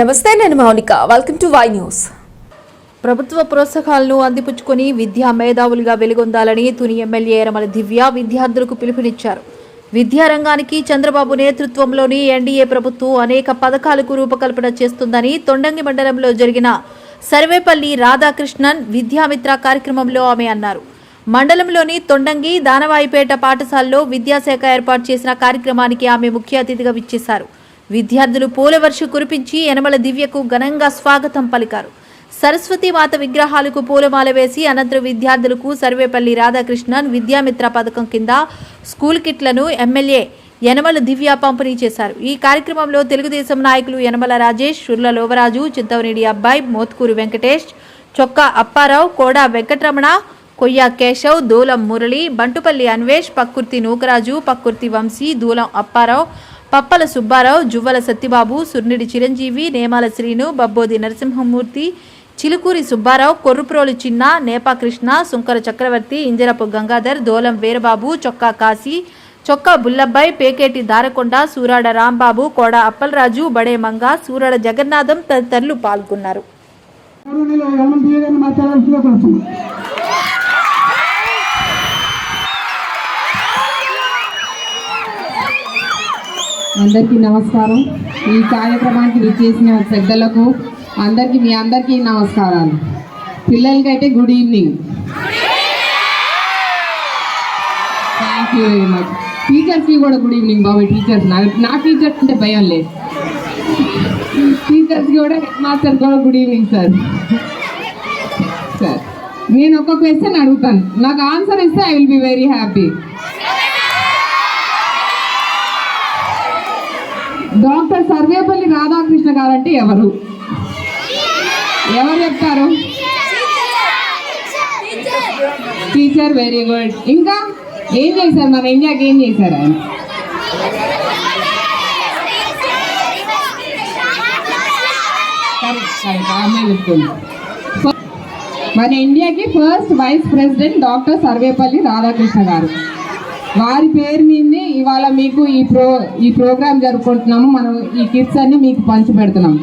నమస్తే నేను Mounika. Welcome to Y news ప్రభుత్వ ప్రోత్సాహాలను అందిపుచ్చుకొని విద్యా మేధావులుగా వెలుగొందాలని తుని ఎమ్మెల్యే ఎరమల దివ్య విద్యార్థులకు పిలుపునిచ్చారు. విద్యారంగానికి చంద్రబాబు నేతృత్వంలోని ఎన్డీఏ ప్రభుత్వం అనేక పథకాలకు రూపకల్పన చేస్తుందని తొండంగి మండలంలో జరిగిన సర్వేపల్లి రాధాకృష్ణన్ విద్యామిత్ర కార్యక్రమంలో ఆమె అన్నారు. మండలంలోని తొండంగి దానవాయిపేట పాఠశాలలో విద్యాశాఖ ఏర్పాటు చేసిన కార్యక్రమానికి ఆమె ముఖ్య అతిథిగా విచ్చేశారు. విద్యార్థులు పూలవర్ష కురిపించి యనమల దివ్యకు ఘనంగా స్వాగతం పలికారు. సరస్వతి మాత విగ్రహాలకు పూలమాల వేసి అనంతరం విద్యార్థులకు సర్వేపల్లి రాధాకృష్ణన్ విద్యామిత్ర పథకం కింద స్కూల్ కిట్లను ఎమ్మెల్యే యనమల దివ్య పంపిణీ చేశారు. ఈ కార్యక్రమంలో తెలుగుదేశం నాయకులు యనమల రాజేష్ షుర్ల లోవరాజు చింతవనేడి అబ్బాయి మోత్కూరు వెంకటేష్ చొక్కా అప్పారావు కోడా వెంకటరమణ కొయ్య కేశవ్ దూలం మురళి బంటుపల్లి అన్వేష్ పక్కుర్తి నూకరాజు పక్కుర్తి వంశీ దూలం అప్పారావు పప్పల సుబ్బారావు జువ్వల సత్యబాబు సుర్నిడి చిరంజీవి నేమాల శ్రీను బబ్బోది నరసింహమూర్తి చిలుకూరి సుబ్బారావు కొర్రుప్రోలు చిన్న నేపాకృష్ణ సుంకర చక్రవర్తి ఇంజరపు గంగాధర్ దోలం వీరబాబు చొక్కా కాశీ చొక్కా బుల్లబ్బాయి పేకేటి దారకొండ సూరాడ రాంబాబు కోడ అప్పలరాజు బడే మంగ సూరాడ జగన్నాథం తదితరులు పాల్గొన్నారు. అందరికీ నమస్కారం. ఈ కార్యక్రమానికి విచ్చేసిన పెద్దలకు అందరికీ మీ అందరికీ నమస్కారాలు. పిల్లలకైతే good evening thank you very much టీచర్స్కి కూడా గుడ్ ఈవినింగ్ బాబు టీచర్స్ నా నా టీచర్స్ అంటే భయం లేదు. టీచర్స్కి కూడా హెడ్ మాస్టర్ కూడా గుడ్ ఈవినింగ్ సార్ సార్ నేను ఒక క్వశ్చన్ అడుగుతాను. నాకు ఆన్సర్ ఇస్తే I will be very happy doctor Sarvepalli Radhakrishna garu అంటే ఎవరు? ఎవరు చెప్తారు? Teacher very good. ఇంకా ఏం చేశారు మన ఇండియాకి ఏం చేశారు ఆయన? మన ఇండియాకి first vice president doctor Sarvepalli Radhakrishna garu. వారి పేరు మీదనే ఇవాళ మీకు ఈ ప్రో ఈ ప్రోగ్రామ్ జరుపుకుంటున్నాము. మనం ఈ కిట్స్ అన్ని మీకు పంచిపెడుతున్నాం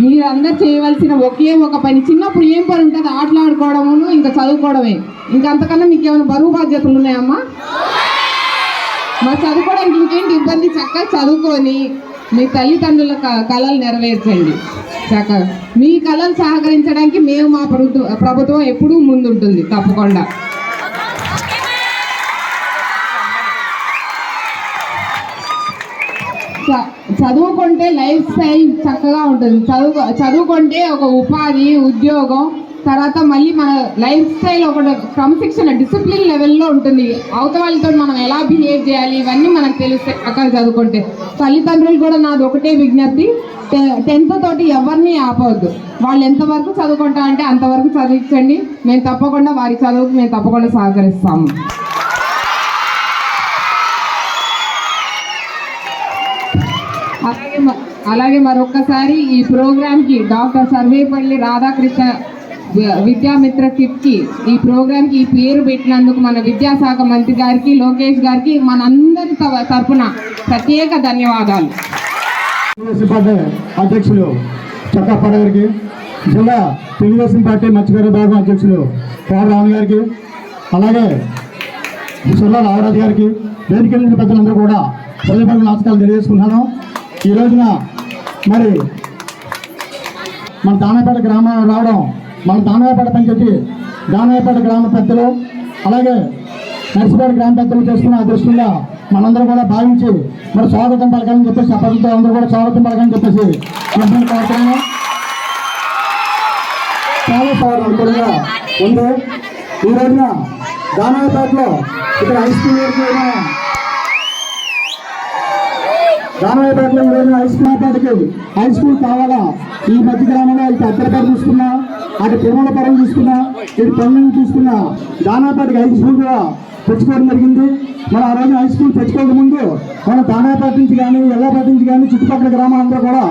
మీరందరూ చేయవలసిన ఒకే ఒక పని. చిన్నప్పుడు ఏం పని ఉంటుంది? ఆటలాడుకోవడము ఇంకా చదువుకోవడమే. ఇంకా అంతకన్నా మీకు ఏమైనా బరువు బాధ్యతలు ఉన్నాయమ్మా మరి చదువుకోవడానికి ఇంకేంటి ఇబ్బంది? చక్కగా చదువుకొని మీ తల్లిదండ్రుల క- కళలు నెరవేర్చండి. చక్కగా మీ కళలు సహకరించడానికి మేము మా ప్రభుత్వం ప్రభుత్వం ఎప్పుడూ ముందుంటుంది తప్పకుండా. చదువుకుంటే లైఫ్ స్టైల్ చక్కగా ఉంటుంది. చదువు చదువుకుంటే ఒక ఉపాధి ఉద్యోగం తర్వాత మళ్ళీ మన లైఫ్ స్టైల్ ఒక క్రమశిక్షణ డిసిప్లిన్ లెవెల్లో ఉంటుంది. అవతల వాళ్ళతో మనం ఎలా బిహేవ్ చేయాలి ఇవన్నీ మనకు తెలుస్తాయి అక్కడ చదువుకుంటే. తల్లిదండ్రులు కూడా నాది ఒకటే విజ్ఞప్తి. టెన్త్ తోటి ఎవరిని ఆపవద్దు. వాళ్ళు ఎంతవరకు చదువుకుంటా అంటే అంతవరకు చదివించండి. మేము తప్పకుండా వారి చదువుకు మేము తప్పకుండా సహకరిస్తాము. అలాగే అలాగే మరొక్కసారి ఈ ప్రోగ్రాంకి డాక్టర్ సర్వేపల్లి రాధాకృష్ణ విద్యామిత్ర కిట్కి ఈ ప్రోగ్రామ్కి ఈ పేరు పెట్టినందుకు మన విద్యాశాఖ మంత్రి గారికి లోకేష్ గారికి మనందరి తవ- తరఫున ప్రత్యేక ధన్యవాదాలు. అధ్యక్షులు చక్కప్ప గారికి జిల్లా తెలుగుదేశం పార్టీ మత్స్యకార భాగం అధ్యక్షులు కోడ గారికి అలాగే సుల్లా నాగరాజు గారికి వేదిక పెద్దలందరూ కూడా ప్రజలకు నమస్కారాలు తెలియజేసుకున్నాను ఈ రోజున మరి మన దానాయపేట గ్రామం రావడం మన దానవేపేట చెప్పి దానాయపేట గ్రామ పెద్దలు అలాగే నర్సిపేట గ్రామ పెద్దలు చేసుకున్న అదృష్టంగా మనందరూ కూడా భావించి మరి స్వాగతం పలకాలని చెప్పేసి ఆ అందరూ కూడా స్వాగతం పలకాలని చెప్పేసి మిమ్మల్ని కోరుతున్నాను. చాలా చాలా ఉంది. ఈ రోజున దానాయపేటలో ఇక్కడ హై స్కూల్ వరకు హై స్కూల్ పేటకి హై స్కూల్ కావాలా? ఈ మధ్య గ్రామంలో ఇటు అద్దరపేట చూసుకున్నా అటు తిరుమలపురం చూసుకున్నా ఇటు పొంగం చూసుకున్నా దానాపేటకి హై స్కూల్ కూడా తెచ్చుకోవడం జరిగింది. మన ఆ రోజు హై స్కూల్ తెచ్చుకోక ముందు మన దానాపేట నుంచి కానీ ఎల్లపేట నుంచి కానీ చుట్టుపక్కల గ్రామాలంతా కూడా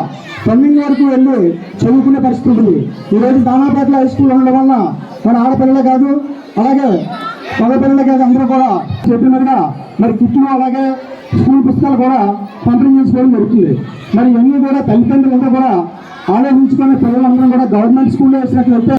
పన్నెండు వరకు వెళ్ళి చదువుకునే పరిస్థితి ఉంది. ఈ రోజు దానాపేటలో హై స్కూల్ ఉండడం వల్ల మన ఆడపిల్లలే కాదు అలాగే పద పిల్లలకి అందరూ కూడా చెప్పినట్టుగా మరి కిట్లు అలాగే స్కూల్ పుస్తకాలు కూడా పంపిణీ చేసుకోవడం జరుగుతుంది. మరి ఇవన్నీ కూడా తల్లిదండ్రులందరూ కూడా ఆలోచించుకునే పిల్లలందరం కూడా గవర్నమెంట్ స్కూల్లో వేసినట్లయితే